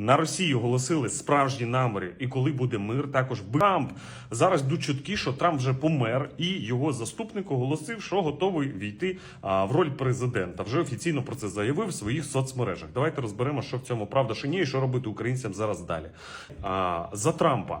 На Росію голосили справжні наміри, і коли буде мир, також би- Трамп зараз йдуть чутки, що Трамп вже помер, і його заступник оголосив, що готовий війти а, в роль президента. Вже офіційно про це заявив в своїх соцмережах. Давайте розберемо, що в цьому правда, що ні, і що робити українцям зараз далі. А, за Трампа.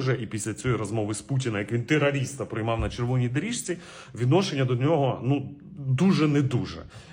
же. І після цієї розмови з Путіна, як він терориста приймав на червоній доріжці, відношення до нього ну дуже не дуже.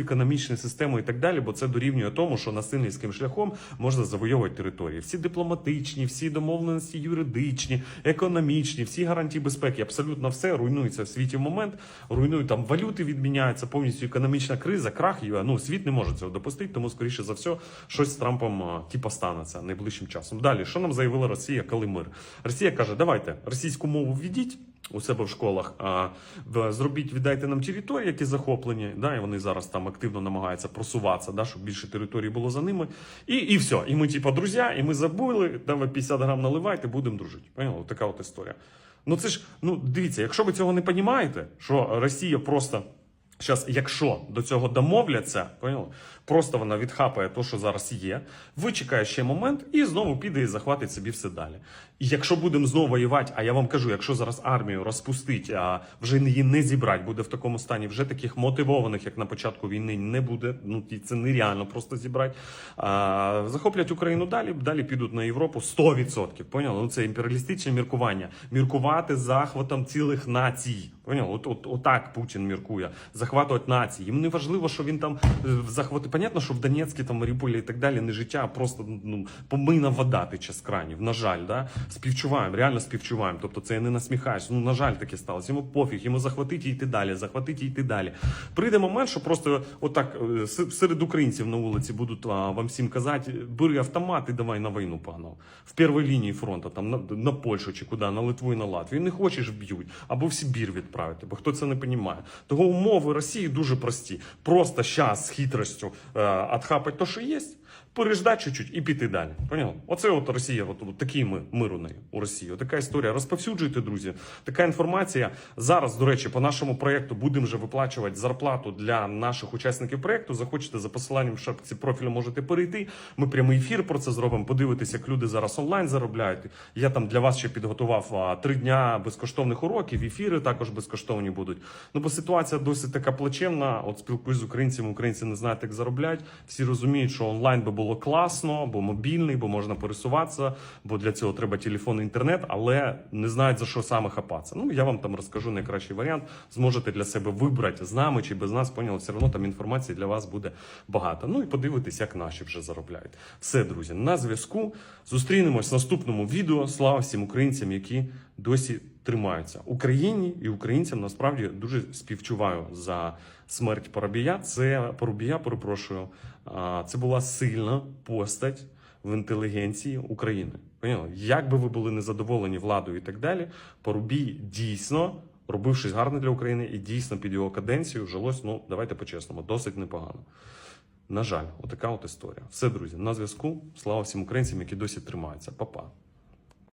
економічну систему і так далі, бо це дорівнює тому, що насильницьким шляхом можна завойовувати території. Всі дипломатичні, всі домовленості юридичні, економічні, всі гарантії безпеки, абсолютно все руйнується в світі в момент. Руйнують там валюти, відміняються повністю економічна криза, крах її. Ну світ не може цього допустити, тому скоріше за все щось з Трампом типа станеться найближчим часом. Далі, що нам заявила Росія, коли мир? Росія каже: давайте російську мову введіть у себе в школах, зробіть, віддайте нам території, які захоплені. Да, і вони зараз там активно намагаються просуватися, да, щоб більше території було за ними. І, і все. І ми, типа, друзі, і ми забули, давай 50 грам наливайте, будемо дружити. Поняли? Така от історія. Ну це ж, ну дивіться, якщо ви цього не розумієте, що Росія просто. Зараз, якщо до цього домовляться, поняли? просто вона відхапає те, що зараз є, вичекає ще момент і знову піде і захватить собі все далі. І якщо будемо знову воювати, а я вам кажу, якщо зараз армію розпустить, а вже її не зібрати, буде в такому стані, вже таких мотивованих, як на початку війни, не буде. Ну це нереально просто зібрати. А, захоплять Україну далі, далі підуть на Європу 100%. Поняли? Ну це імперіалістичне міркування. Міркувати захватом цілих націй. Поняли? От, от, отак Путін міркує. Захватувати нації. Їм не важливо, що він там е, захвати. Понятно, що в Донецьку, там, Маріуполі і так далі не життя, а просто ну, помийна вода тече з кранів. На жаль, да? співчуваємо, реально співчуваємо. Тобто це я не насміхаюсь. Ну, на жаль, таке сталося. Йому пофіг, йому захватити і йти далі, захватити і йти далі. Прийде момент, що просто отак е, серед українців на вулиці будуть а, вам всім казати, бери автомат і давай на війну погнав. В першій лінії фронту, там на, на Польщу чи куди, на Литву і на Латвію. Не хочеш б'ють, або в Сибір відправити, бо хто це не розуміє. Того умови Росії дуже прості. Просто щас з хитростю е, отхапать то, що є, переждати чуть-чуть і піти далі. Поняли? Оце от Росія, от, от такий ми, мир у неї у Росії. Така історія. Розповсюджуйте, друзі. Така інформація. Зараз, до речі, по нашому проєкту будемо вже виплачувати зарплату для наших учасників проєкту. Захочете за посиланням в шапці профілю можете перейти. Ми прямий ефір про це зробимо. Подивитися, як люди зараз онлайн заробляють. Я там для вас ще підготував три дня безкоштовних уроків. Ефіри також безкоштовні будуть. Ну бо ситуація досить така плачевна. От спілкуюсь з українцями. Українці не знають, як заробляють. Всі розуміють, що онлайн би було класно, бо мобільний, бо можна пересуватися, бо для цього треба телефон і інтернет, але не знають за що саме хапатися. Ну я вам там розкажу найкращий варіант. Зможете для себе вибрати з нами чи без нас. Поняли, все одно там інформації для вас буде багато. Ну і подивитись, як наші вже заробляють. Все, друзі, на зв'язку. Зустрінемось в наступному відео. Слава всім українцям, які досі тримаються. Україні і українцям насправді дуже співчуваю за смерть Парубія. Це Парубія, перепрошую. Це була сильна постать в інтелігенції України. Поняли? Як би ви були незадоволені владою і так далі, Парубій дійсно робив щось гарне для України і дійсно під його каденцію жилось, ну давайте по-чесному, досить непогано. На жаль, отака от історія. Все, друзі, на зв'язку. Слава всім українцям, які досі тримаються. Па-па.